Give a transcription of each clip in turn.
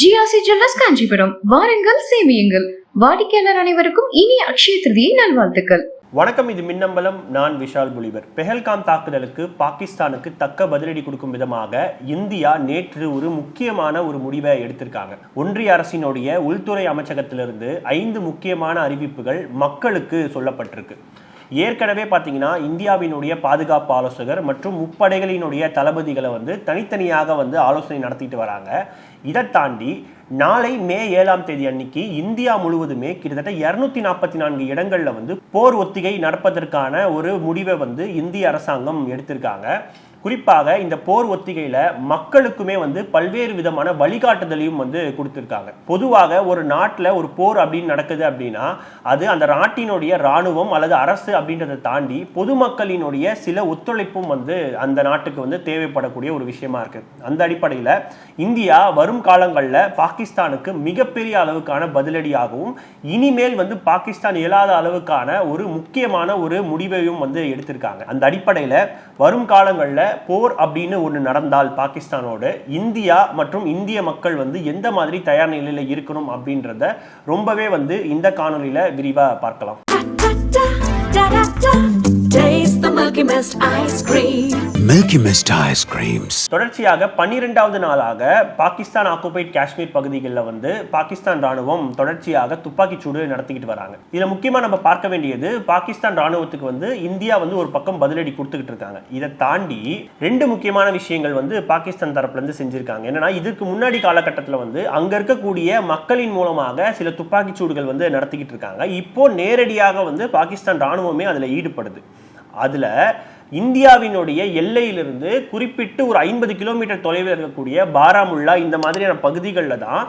GRC jewellers Kanchipuram. வாருங்கள் சேமியுங்கள். வாடிக்கையாளர் அனைவருக்கும் இனி அக்ஷய திருதியை நல்வாழ்த்துக்கள். வணக்கம் இது மின்னம்பலம். நான் விஷால் புலிவர் பெஹல்காம் தாக்குதலுக்கு பாகிஸ்தானுக்கு தக்க பதிலடி கொடுக்கும் விதமாக இந்தியா நேற்று ஒரு முக்கியமான ஒரு முடிவை எடுத்திருக்காங்க. ஒன்றிய அரசினுடைய உள்துறை அமைச்சகத்திலிருந்து ஐந்து முக்கியமான அறிவிப்புகள் மக்களுக்கு சொல்லப்பட்டிருக்கு. ஏற்கனவே பார்த்தீங்கன்னா இந்தியாவினுடைய பாதுகாப்பு ஆலோசகர் மற்றும் முப்படைகளினுடைய தளபதிகளை வந்து தனித்தனியாக வந்து ஆலோசனை நடத்திட்டு வராங்க. இதை தாண்டி நாளை மே ஏழாம் தேதி அன்னைக்கு இந்தியா முழுவதுமே கிட்டத்தட்ட இருநூத்தி நாற்பத்தி நான்கு இடங்களில் வந்து போர் ஒத்திகை நடப்பதற்கான ஒரு முடிவை வந்து இந்திய அரசாங்கம் எடுத்திருக்காங்க. குறிப்பாக இந்த போர் ஒத்திகையில மக்களுக்குமே வந்து பல்வேறு விதமான வழிகாட்டுதலையும் வந்து கொடுத்திருக்காங்க. பொதுவாக ஒரு நாட்டில் ஒரு போர் அப்படின்னு நடக்குது அப்படின்னா அது அந்த நாட்டினுடைய ராணுவம் அல்லது அரசு அப்படின்றத தாண்டி பொதுமக்களினுடைய சில ஒத்துழைப்பும் வந்து அந்த நாட்டுக்கு வந்து தேவைப்படக்கூடிய ஒரு விஷயமா இருக்கு. அந்த அடிப்படையில் இந்தியா வரும் காலங்களில் பாகிஸ்தானுக்கு மிகப்பெரிய அளவுக்கான பதிலடியாகவும் இனிமேல் வந்து பாகிஸ்தான் இயலாத அளவுக்கான ஒரு முக்கியமான ஒரு முடிவையும் வந்து எடுத்திருக்காங்க. அந்த அடிப்படையில் வரும் காலங்களில் போர் அப்படின்னு ஒன்று நடந்தால் பாகிஸ்தானோடு இந்தியா மற்றும் இந்திய மக்கள் வந்து எந்த மாதிரி தயார் நிலையில் இருக்கணும் அப்படின்றத ரொம்பவே வந்து இந்த காணொலியில் விரிவாக பார்க்கலாம். The Milky Mist ice cream. Milky Mist ice creams. தொடர்ச்சியாக பன்னிரெண்டாவது நாளாக பாகிஸ்தான் ஆக்குபைட் காஷ்மீர் பகுதிகளில் வந்து பாகிஸ்தான் ராணுவம் தொடர்ச்சியாக துப்பாக்கிச் சூடு நடத்திக்கிட்டு வராங்க. இதுல முக்கியமா நம்ம பார்க்க வேண்டியது பாகிஸ்தான் ராணுவத்துக்கு வந்து இந்தியா வந்து ஒரு பக்கம் பதிலடி கொடுத்துக்கிட்டு இருக்காங்க. இதை தாண்டி ரெண்டு முக்கியமான விஷயங்கள் வந்து பாகிஸ்தான் தரப்புல இருந்து செஞ்சிருக்காங்க. என்னன்னா இதுக்கு முன்னாடி காலகட்டத்தில் வந்து அங்க இருக்கக்கூடிய மக்களின் மூலமாக சில துப்பாக்கிச் சூடுகள் வந்து நடத்திக்கிட்டு இருக்காங்க. இப்போ நேரடியாக வந்து பாகிஸ்தான் ராணுவமே அதுல ஈடுபடுது. அதுல இந்தியாவினுடைய எல்லையிலிருந்து குறிப்பிட்டு ஒரு ஐம்பது கிலோமீட்டர் தொலைவில் இருக்கக்கூடிய பாராமுல்லா இந்த மாதிரியான பகுதிகளில் தான்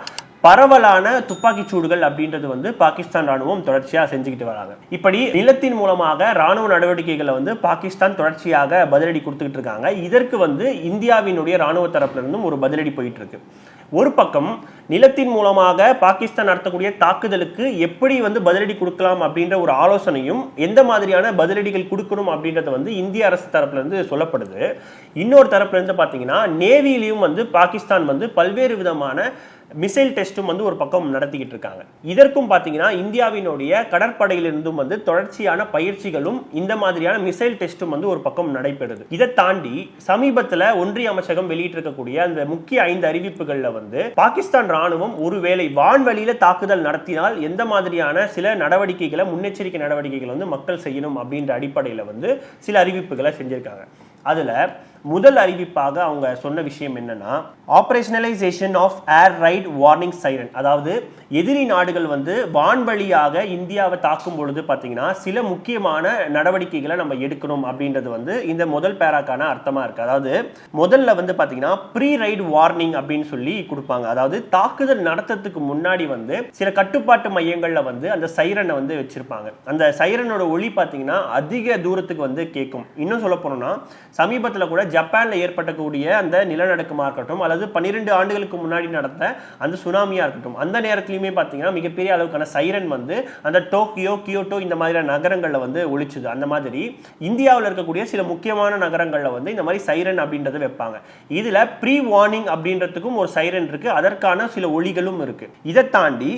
பரவலான துப்பாக்கி சூடுகள் அப்படின்றது வந்து பாகிஸ்தான் ராணுவம் தொடர்ச்சியாக செஞ்சுக்கிட்டு வராங்க. இப்படி நிலத்தின் மூலமாக ராணுவ நடவடிக்கைகளை வந்து பாகிஸ்தான் தொடர்ச்சியாக பதிலடி கொடுத்துக்கிட்டு இருக்காங்க. இதற்கு வந்து இந்தியாவினுடைய ராணுவ தரப்புல இருந்தும் ஒரு பதிலடி போயிட்டு இருக்கு ஒரு பக்கம் நிலத்தின் மூலமாக பாகிஸ்தான் நடத்தக்கூடிய தாக்குதலுக்கு எப்படி வந்து பதிலடி கொடுக்கலாம் அப்படின்ற ஒரு ஆலோசனையும் எந்த மாதிரியான பதிலடிகள் கொடுக்கணும் அப்படின்றத வந்து இந்திய அரசு தரப்புலேருந்து சொல்லப்படுது. இன்னொரு தரப்புலேருந்து பார்த்தீங்கன்னா நேவியிலையும் வந்து பாகிஸ்தான் வந்து பல்வேறு விதமான மிசைல் டெஸ்ட்டும் வந்து ஒரு பக்கம் நடத்திக்கிட்டு இருக்காங்க இதற்கும் பார்த்தீங்கன்னா இந்தியாவினுடைய கடற்படையிலிருந்தும் வந்து தொடர்ச்சியான பயிற்சிகளும் இந்த மாதிரியான மிசைல் டெஸ்ட்டும் வந்து ஒரு பக்கம் நடைபெறுது. இதை தாண்டி சமீபத்தில் ஒன்றிய அமைச்சகம் வெளியிட்டிருக்கக்கூடிய அந்த முக்கிய ஐந்து அறிவிப்புகளில் வந்து பாகிஸ்தான் ராணுவம் ஒருவேளை வான்வெளியில தாக்குதல் நடத்தினால் எந்த மாதிரியான சில நடவடிக்கைகளை முன்னெச்சரிக்கை நடவடிக்கைகளை வந்து மக்கள் செய்யணும் அப்படின்ற அடிப்படையில் வந்து சில அறிவிப்புகளை செஞ்சிருக்காங்க. அதில் முதல் அறிவிப்பாக அவங்க சொன்ன விஷயம் என்னன்னா operationalisation of air raid warning siren அதாவது எதிரி நாடுகள் வந்து வான்வழியாக இந்தியாவை தாக்கும் பொழுது பார்த்தீங்கன்னா சில முக்கியமான நடவடிக்கைகளை நம்ம எடுக்கணும் அப்படின்றது வந்து இந்த முதல் பேராக்கான அர்த்தமாக இருக்குது அதாவது முதல்ல வந்து பார்த்தீங்கன்னா ப்ரீ ரைட் வார்னிங் அப்படின்னு சொல்லி கொடுப்பாங்க. அதாவது தாக்குதல் நடத்துறதுக்கு முன்னாடி வந்து சில கட்டுப்பாட்டு மையங்களில் வந்து அந்த சைரனை வந்து வச்சிருப்பாங்க. அந்த சைரனோட ஒளி பார்த்தீங்கன்னா அதிக தூரத்துக்கு வந்து கேட்கும். இன்னும் சொல்ல போனோம்னா சமீபத்தில் கூட ஜப்பானில் ஏற்பட்டக்கூடிய அந்த நிலநடுக்கமாக இருக்கட்டும் அல்லது பன்னிரெண்டு ஆண்டுகளுக்கு முன்னாடி நடந்த அந்த சுனாமியா இருக்கட்டும் அந்த நேரத்துலையுமே பார்த்தீங்கன்னா மிகப்பெரிய அளவுக்கான சைரன் வந்து அந்த டோக்கியோ கியோட்டோ இந்த மாதிரியான நகரங்களில் வந்து ஒழிச்சுது. அந்த மாதிரி இந்தியாவில் இருக்கக்கூடிய சில முக்கியமான நகரங்களில் வந்து இந்த மாதிரி சைரன் அப்படின்றத வைப்பாங்க. இதுல ப்ரீ வார்னிங் அப்படின்றதுக்கும் ஒரு சைரன் இருக்கு. அதற்கான சில ஒளிகளும் இருக்கு. இதை தாண்டி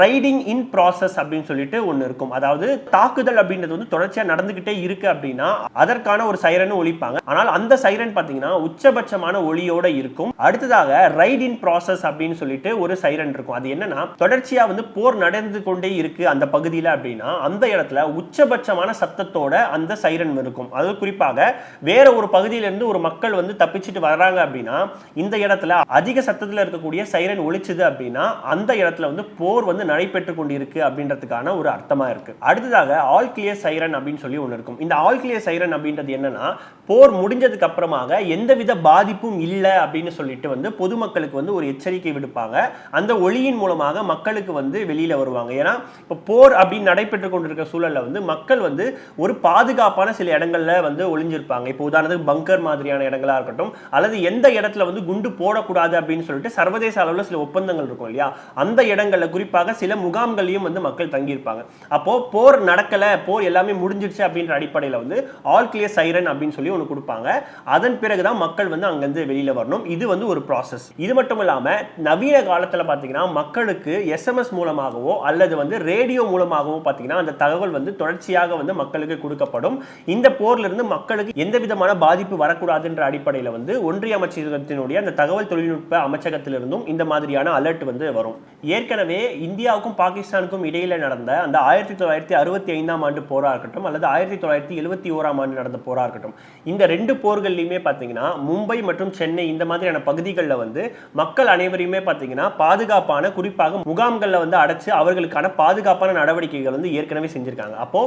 ரைடிங் இன் ப்ராசஸ் அப்படின்னு சொல்லிட்டு ஒன்று இருக்கும். அதாவது தாக்குதல் அப்படின்றது வந்து தொடர்ச்சியாக நடந்துகிட்டே இருக்கு அப்படின்னா அதற்கான ஒரு சைரன் ஒழிப்பாங்க. ஆனால் அந்த சைரன் சைரன் பார்த்தீங்கன்னா உச்சபட்சமான ஒளியோட இருக்கும். அடுத்ததாக ரைட் இன் ப்ராசஸ் அப்படின்னு சொல்லிட்டு ஒரு சைரன் இருக்கும். அது என்னன்னா தொடர்ச்சியா வந்து போர் நடந்து கொண்டே இருக்கு அந்த பகுதியில் அப்படின்னா அந்த இடத்துல உச்சபட்சமான சத்தத்தோட அந்த சைரன் இருக்கும். அது குறிப்பாக வேற ஒரு பகுதியிலிருந்து ஒரு மக்கள் வந்து தப்பிச்சுட்டு வர்றாங்க அப்படின்னா இந்த இடத்துல அதிக சத்தத்தில் இருக்கக்கூடிய சைரன் ஒழிச்சுது அப்படின்னா அந்த இடத்துல வந்து போர் வந்து நடைபெற்று கொண்டிருக்கு அப்படின்றதுக்கான ஒரு அர்த்தமா இருக்கு. அடுத்ததாக ஆல் கிளியர் சைரன் அப்படின்னு சொல்லி ஒன்று இருக்கும். இந்த ஆல் கிளியர் சைரன் அப்படின்றது என்னன்னா போர் முடிஞ்சதுக்கு அப்புறம் அப்புறமாக எந்தவித பாதிப்பும் இல்லை அப்படின்னு சொல்லிட்டு வந்து பொதுமக்களுக்கு வந்து ஒரு எச்சரிக்கை விடுப்பாங்க. அந்த ஒளியின் மூலமாக மக்களுக்கு வந்து வெளியில வருவாங்க. ஏன்னா இப்போ போர் அப்படின்னு நடைபெற்று கொண்டிருக்க சூழல்ல வந்து மக்கள் வந்து ஒரு பாதுகாப்பான சில இடங்கள்ல வந்து ஒளிஞ்சிருப்பாங்க. இப்போ உதாரணத்துக்கு பங்கர் மாதிரியான இடங்களா இருக்கட்டும் அல்லது எந்த இடத்துல வந்து குண்டு போடக்கூடாது அப்படின்னு சொல்லிட்டு சர்வதேச அளவில் சில ஒப்பந்தங்கள் இருக்கும் இல்லையா? அந்த இடங்கள்ல குறிப்பாக சில முகாம்களையும் வந்து மக்கள் தங்கியிருப்பாங்க. அப்போ போர் நடக்கல போர் எல்லாமே முடிஞ்சிருச்சு அப்படின்ற அடிப்படையில் வந்து ஆல் கிளியர் சைரன் அப்படின்னு சொல்லி ஒன்று கொடுப்பாங்க. அதன் பிறகுதான் மக்கள் வந்து அங்கிருந்து வெளியில வரணும். இது வந்து ஒரு ப்ராசஸ் இது மட்டும் இல்லாம நவீன காலத்துல பாத்தீங்கன்னா மக்களுக்கு எஸ்எம்எஸ் மூலமாகவோ அல்லது வந்து ரேடியோ மூலமாகவோ பாத்தீங்கன்னா அந்த தகவல் வந்து தொடர்ச்சியாக வந்து மக்களுக்கு கொடுக்கப்படும். இந்த போர்ல இருந்து மக்களுக்கு எந்த விதமான பாதிப்பு வரக்கூடாதுன்ற அடிப்படையில வந்து ஒன்றிய அமைச்சகத்தினுடைய அந்த தகவல் தொழில்நுட்ப அமைச்சகத்திலிருந்தும் இந்த மாதிரியான அலர்ட் வந்து வரும். ஏற்கனவே இந்தியாவுக்கும் பாகிஸ்தானுக்கும் இடையில நடந்த அந்த ஆயிரத்தி தொள்ளாயிரத்தி அறுபத்தி ஐந்தாம் ஆண்டு போரா இருக்கட்டும் அல்லது ஆயிரத்தி தொள்ளாயிரத்தி எழுபத்தி ஓராம் ஆண்டு நடந்த போரா இருக்கட்டும் இந்த ரெண்டு போர்கள்லையுமே பார்த்தீங்கன்னா மும்பை மற்றும் சென்னை இந்த மாதிரியான பகுதிகளில் வந்து மக்கள் அனைவரையுமே பார்த்தீங்கன்னா பாதுகாப்பான குறிப்பாக முகாம்களில் வந்து அடைச்சு அவர்களுக்கான பாதுகாப்பான நடவடிக்கைகள் வந்து ஏற்கனவே செஞ்சிருக்காங்க. அப்போ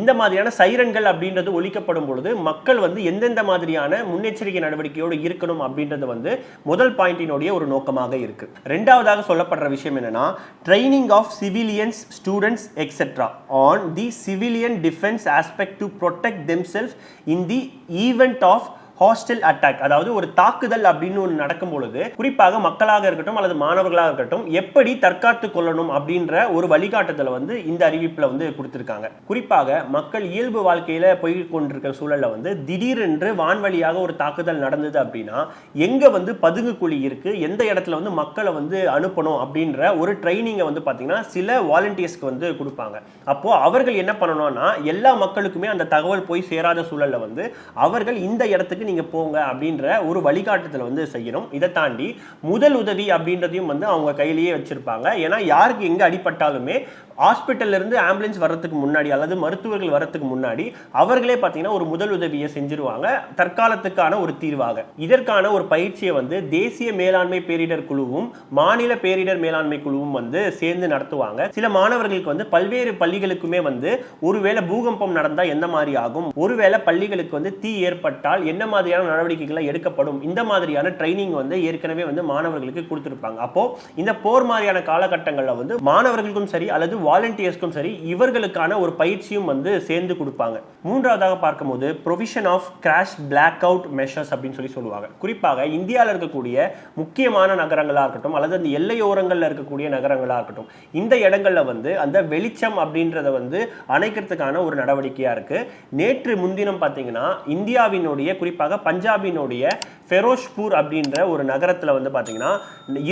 இந்த மாதிரியான சைரன்கள் அப்படின்றது ஒழிக்கப்படும் பொழுது மக்கள் வந்து எந்தெந்த மாதிரியான முன்னெச்சரிக்கை நடவடிக்கையோடு இருக்கணும் அப்படின்றது வந்து முதல் பாயிண்டினுடைய ஒரு நோக்கமாக இருக்கு. ரெண்டாவதாக சொல்லப்படுற விஷயம் என்னன்னா training of civilians students etcetera on the civilian defence aspect to protect themselves in the event of hostile attack அதாவது ஒரு தாக்குதல் அப்படின்னு ஒன்று நடக்கும் பொழுது குறிப்பாக மக்களாக இருக்கட்டும் அல்லது மாணவர்களாக இருக்கட்டும் எப்படி தற்காத்து கொள்ளணும் அப்படின்ற ஒரு வழிகாட்டுதலை வந்து இந்த அறிவிப்பில் வந்து கொடுத்துருக்காங்க. குறிப்பாக மக்கள் இயல்பு வாழ்க்கையில போய் கொண்டிருக்கிற சூழல்ல வந்து திடீரென்று வான்வழியாக ஒரு தாக்குதல் நடந்தது அப்படின்னா எங்க வந்து பதுங்கு குழி இருக்கு எந்த இடத்துல வந்து மக்களை வந்து அனுப்பணும் அப்படின்ற ஒரு ட்ரைனிங்கை வந்து பார்த்தீங்கன்னா சில வாலண்டியர்ஸ்க்கு வந்து கொடுப்பாங்க. அப்போ அவர்கள் என்ன பண்ணணும்னா எல்லா மக்களுக்குமே அந்த தகவல் போய் சேராத சூழல்ல வந்து அவர்கள் இந்த இடத்துக்கு நீங்க போங்க அப்படின்ற ஒரு வழிகாட்டுதல் வந்து செய்யணும். இதை தாண்டி முதல் உதவி அப்படின்றதையும் வந்து அவங்க கையிலேயே வச்சிருப்பாங்க. ஏன்னா யாருக்கு எங்க அடிபட்டாலுமே ஹாஸ்பிட்டல்ல இருந்து ஆம்புலன்ஸ் வர்றதுக்கு முன்னாடி அல்லது மருத்துவர்கள் வர்றதுக்கு முன்னாடி அவர்களே பார்த்தீங்கன்னா ஒரு முதல் உதவியை செஞ்சிருவாங்க. தற்காலத்துக்கான ஒரு தீர்வாக. இதற்கான ஒரு பயிற்சியை வந்து தேசிய மேலாண்மை பேரிடர் குழுவும் மாநில பேரிடர் மேலாண்மை குழுவும் வந்து சேர்ந்து நடத்துவாங்க. சில மாணவர்களுக்கு வந்து பல்வேறு பள்ளிகளுக்குமே வந்து ஒருவேளை பூகம்பம் நடந்தால் எந்த மாதிரி ஆகும்? ஒருவேளை பள்ளிகளுக்கு வந்து தீ ஏற்பட்டால் என்ன மாதிரியான நடவடிக்கைகளை எடுக்கப்படும்? இந்த மாதிரியான ட்ரைனிங் வந்து ஏற்கனவே வந்து மாணவர்களுக்கு கொடுத்துருப்பாங்க. அப்போ இந்த போர் மாதிரியான காலகட்டங்களில் வந்து மாணவர்களுக்கும் சரி அல்லது வாலண்டியர்ஸ்க்கும் சரி இவர்களுக்கான ஒரு பயிற்சியும் வந்து சேர்ந்து கொடுப்பாங்க. மூன்றாவதாக பார்க்கும்போது provision of crash blackout measures அப்படின்னு சொல்லி சொல்லுவாங்க. குறிப்பாக இந்தியாவில் இருக்கக்கூடிய முக்கியமான நகரங்களாக இருக்கட்டும் அல்லது அந்த எல்லையோரங்களில் இருக்கக்கூடிய நகரங்களாக இருக்கட்டும் இந்த இடங்களில் வந்து அந்த வெளிச்சம் அப்படின்றத வந்து அணைக்கிறதுக்கான ஒரு நடவடிக்கையாக இருக்குது நேற்று முன்தினம் பார்த்தீங்கன்னா இந்தியாவினுடைய குறிப்பாக பஞ்சாபினுடைய ஃபெரோஷ்பூர் அப்படின்ற ஒரு நகரத்தில் வந்து பார்த்தீங்கன்னா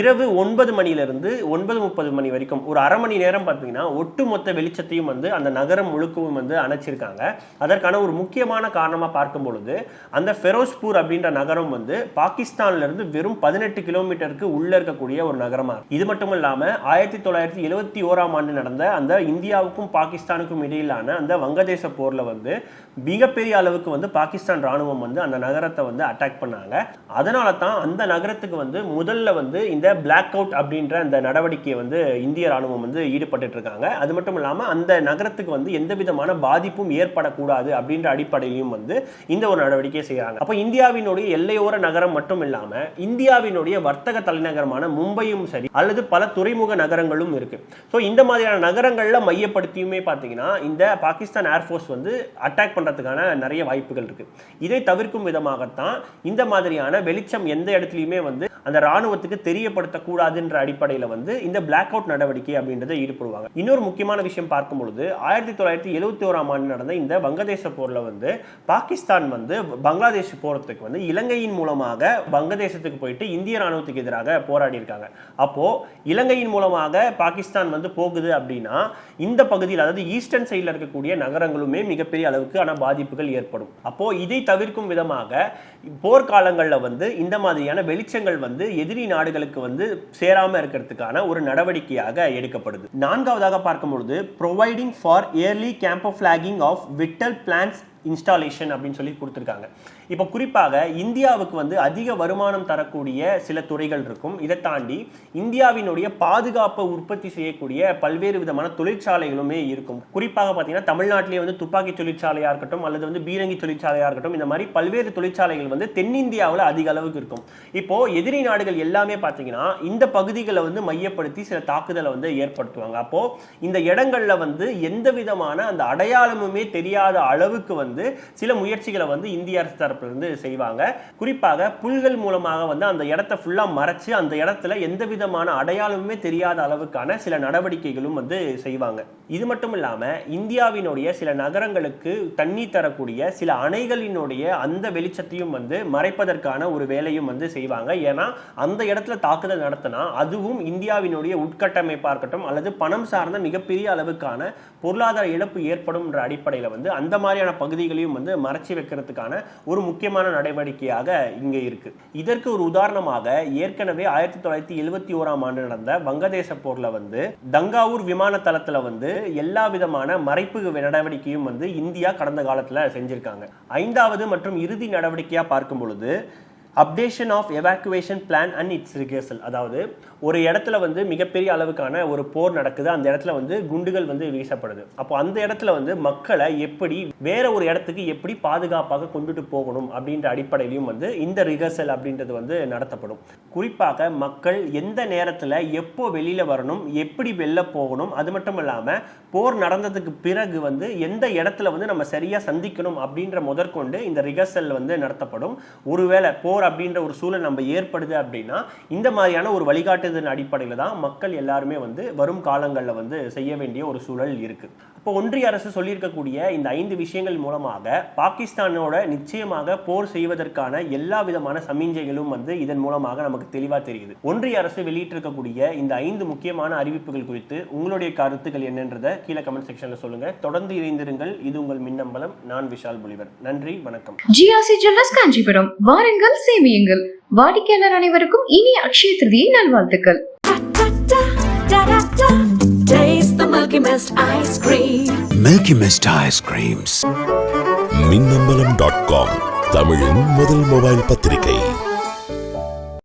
இரவு ஒன்பது மணியிலிருந்து ஒன்பது முப்பது மணி வரைக்கும் ஒரு அரை மணி நேரம் பார்த்தீங்கன்னா ஒட்டுமொத்த வெளிச்சத்தையும் வந்து அந்த நகரம் முழுக்கவும் வந்து அணைச்சிருக்காங்க. அதற்கான ஒரு முக்கியமான காரணமாக பார்க்கும் பொழுது அந்த ஃபெரோஸ்பூர் அப்படின்ற நகரம் வந்து பாகிஸ்தான்ல இருந்து வெறும் பதினெட்டு கிலோமீட்டருக்கு உள்ளே இருக்கக்கூடிய ஒரு நகரமாக இது மட்டும் இல்லாமல் ஆயிரத்தி தொள்ளாயிரத்தி எழுபத்தி ஓராம் ஆண்டு நடந்த அந்த இந்தியாவுக்கும் பாகிஸ்தானுக்கும் இடையிலான அந்த வங்கதேச போரில் வந்து மிகப்பெரிய அளவுக்கு வந்து பாகிஸ்தான் ராணுவம் வந்து அந்த நகரத்தை வந்து அட்டாக் பண்ணாங்க. அதனால தான் அந்த நகரத்துக்கு வந்து முதல்ல வந்து இந்த பிளாக் அவுட் அப்படின்ற அந்த நடவடிக்கையை வந்து இந்திய ராணுவம் வந்து ஈடுபட்டு இருக்காங்க. அது மட்டும் இல்லாமல் அந்த நகரத்துக்கு வந்து எந்த விதமான பாதிப்பும் ஏற்படக்கூடாது அப்படின்ற அடிப்படையிலும் வந்து இந்த ஒரு நடவடிக்கையை செய்யறாங்க அப்போ இந்தியாவினுடைய எல்லையோர நகரம் மட்டும் இல்லாமல் இந்தியாவினுடைய வர்த்தக தலைநகரமான மும்பையும் சரி அல்லது பல துறைமுக நகரங்களும் இருக்கு. ஸோ இந்த மாதிரியான நகரங்களில் மையப்படுத்தியுமே பார்த்தீங்கன்னா இந்த பாகிஸ்தான் ஏர்ஃபோர்ஸ் வந்து அட்டாக் பண்ணுறதுக்கான நிறைய வாய்ப்புகள் இருக்கு. இதை தவிர்க்கும் விதமாகத்தான் இந்த மாதிரியான வெளிச்சம் எந்த இடத்துலையுமே வந்து அந்த ராணுவத்துக்கு தெரியப்படுத்தக்கூடாதுன்ற அடிப்படையில் வந்து இந்த பிளாக் அவுட் நடவடிக்கை அப்படின்றத ஈடுபடுவாங்க. இன்னொரு முக்கியமான விஷயம் பார்க்கும் பொழுது ஆயிரத்தி தொள்ளாயிரத்தி எழுபத்தி ஓராம் ஆண்டு நடந்த இந்த வங்கதேச போர்ல வந்து பாகிஸ்தான் வந்து பங்களாதேஷ் போறதுக்கு வந்து இலங்கையின் மூலமாக வங்கதேசத்துக்கு போயிட்டு இந்திய ராணுவத்துக்கு எதிராக போராடி இருக்காங்க. அப்போ இலங்கையின் மூலமாக பாகிஸ்தான் வந்து போகுது அப்படின்னா இந்த பகுதியில் அதாவது ஈஸ்டர்ன் சைடில் இருக்கக்கூடிய நகரங்களுமே மிகப்பெரிய அளவுக்கு ஆனால் பாதிப்புகள் ஏற்படும். அப்போ இதை தவிர்க்கும் விதமாக போர்க்காலங்களில் வந்து இந்த மாதிரியான வெளிச்சங்கள் வந்து எதிரி நாடுகளுக்கு வந்து சேராம இருக்கிறதுக்கான ஒரு நடவடிக்கையாக எடுக்கப்படுது. நான்காவதாக பார்க்கும் பொழுது providing for early camouflaging of vital plants installation அப்படின்னு சொல்லி கொடுத்துருக்காங்க. இப்போ குறிப்பாக இந்தியாவுக்கு வந்து அதிக வருமானம் தரக்கூடிய சில துறைகள் இருக்கும். இதை தாண்டி இந்தியாவினுடைய பாதுகாப்பை உற்பத்தி செய்யக்கூடிய பல்வேறு விதமான தொழிற்சாலைகளுமே இருக்கும். குறிப்பாக பார்த்தீங்கன்னா தமிழ்நாட்டிலேயே வந்து துப்பாக்கி தொழிற்சாலையாக இருக்கட்டும் அல்லது வந்து பீரங்கி தொழிற்சாலையாக இருக்கட்டும் இந்த மாதிரி பல்வேறு தொழிற்சாலைகள் வந்து தென்னிந்தியாவில் அதிக அளவுக்கு இருக்கும். இப்போ எதிரி நாடுகள் எல்லாமே பார்த்தீங்கன்னா இந்த பகுதிகளை வந்து மையப்படுத்தி சில தாக்குதலை வந்து ஏற்படுத்துவாங்க. அப்போ இந்த இடங்கள்ல வந்து எந்த விதமான அந்த அடையாளமுமே தெரியாத அளவுக்கு வந்து சில முயற்சிகளை வந்து இந்திய அரசு தரப்புல இருந்து செய்வாங்க. குறிப்பாக புல்கள் மூலமாக வந்து அந்த இடத்த ஃபுல்லா மறைச்சு அந்த இடத்துல எந்த விதமான அடையாளமுமே தெரியாத அளவுக்கான சில நடவடிக்கைகளும் வந்து செய்வாங்க. இது மட்டும் இல்லாம இந்தியாவினுடைய சில நகரங்களுக்கு தண்ணி தரக்கூடிய சில அணைகளினுடைய அந்த வெளிச்சத்தையும் வந்து மறைப்பதற்கான ஒரு வேலையும் வந்து செய்வாங்க. ஏன்னா அந்த இடத்துல தாக்குதல் நடத்தினா அதுவும் இந்தியாவினுடைய உட்கட்டமைப்பாக இருக்கட்டும் அல்லது பணம் சார்ந்த மிகப்பெரிய அளவுக்கான பொருளாதார இழப்பு ஏற்படும்ன்ற அடிப்படையில் வந்து அந்த மாதிரியான பகுதிகளையும் வந்து மறைச்சி வைக்கிறதுக்கான ஒரு முக்கியமான நடவடிக்கையாக இங்கே இருக்கு. இதற்கு ஒரு உதாரணமாக ஏற்கனவே ஆயிரத்தி தொள்ளாயிரத்தி எழுவத்தி ஓராம் ஆண்டு நடந்த வங்கதேச போர்ல வந்து தங்காவூர் விமான தளத்துல வந்து எல்லா விதமான மறைப்பு நடவடிக்கையும் வந்து இந்தியா கடந்த காலத்துல செஞ்சிருக்காங்க. ஐந்தாவது மற்றும் இறுதி நடவடிக்கையா பார்க்கும் பொழுது updation of evacuation plan and its rehearsal அதாவது ஒரு இடத்துல வந்து மிகப்பெரிய அளவுக்கான ஒரு போர் நடக்குது அந்த இடத்துல வந்து குண்டுகள் வந்து வீசப்படுது. அப்போ அந்த இடத்துல வந்து மக்களை எப்படி வேற ஒரு இடத்துக்கு எப்படி பாதுகாப்பாக கொண்டுட்டு போகணும் அப்படின்ற அடிப்படையிலையும் வந்து இந்த ரிகர்சல் அப்படின்றது வந்து நடத்தப்படும். குறிப்பாக மக்கள் எந்த நேரத்தில் எப்போ வெளியில் வரணும் எப்படி வெளில போகணும் அது மட்டும் இல்லாமல் போர் நடந்ததுக்கு பிறகு வந்து எந்த இடத்துல வந்து நம்ம சரியாக சந்திக்கணும் அப்படின்ற முதற்கொண்டு இந்த ரிகர்சல் வந்து நடத்தப்படும். ஒருவேளை போர் அப்படின்ற ஒரு சூழல் நம்ம ஏற்படுது அப்படின்னா இந்த மாதிரியான ஒரு வழிகாட்டுதல் அடிப்படையில் தான் மக்கள் எல்லாருமே வந்து வரும் காலங்களில் வந்து செய்ய வேண்டிய ஒரு சூழல் இருக்குது இப்போ ஒன்றிய அரசு சொல்லியிருக்கக்கூடிய இந்த ஐந்து விஷயங்கள் மூலமாக பாகிஸ்தானோட நிச்சயமாக போர் செய்வதற்கான எல்லா விதமான சமிஞ்சைகளும் வந்து இதன் மூலமாக நமக்கு தெளிவாக தெரியுது. ஒன்றிய அரசு வெளியிட்டிருக்கக்கூடிய இந்த ஐந்து முக்கியமான அறிவிப்புகள் குறித்து உங்களுடைய கருத்துக்கள் என்னன்றதை கீழே கமெண்ட் செக்ஷன்ல சொல்லுங்க. தொடர்ந்து இணைந்திருங்கள். இது உங்கள் மின்னம்பலம். நான் விஷால் புலிவர். நன்றி. வணக்கம். GRC jewellers Kanchipuram. வாருங்கள் சேமியுங்கள். வாடிக்கையாளர் அனைவருக்கும் இனிய அக்ஷய திருதியை நல்வாழ்த்துக்கள். Milky Mist ice cream. Milky Mist ice creams. Minnambalam dot com தமிழின் முதல் மொபைல் பத்திரிகை.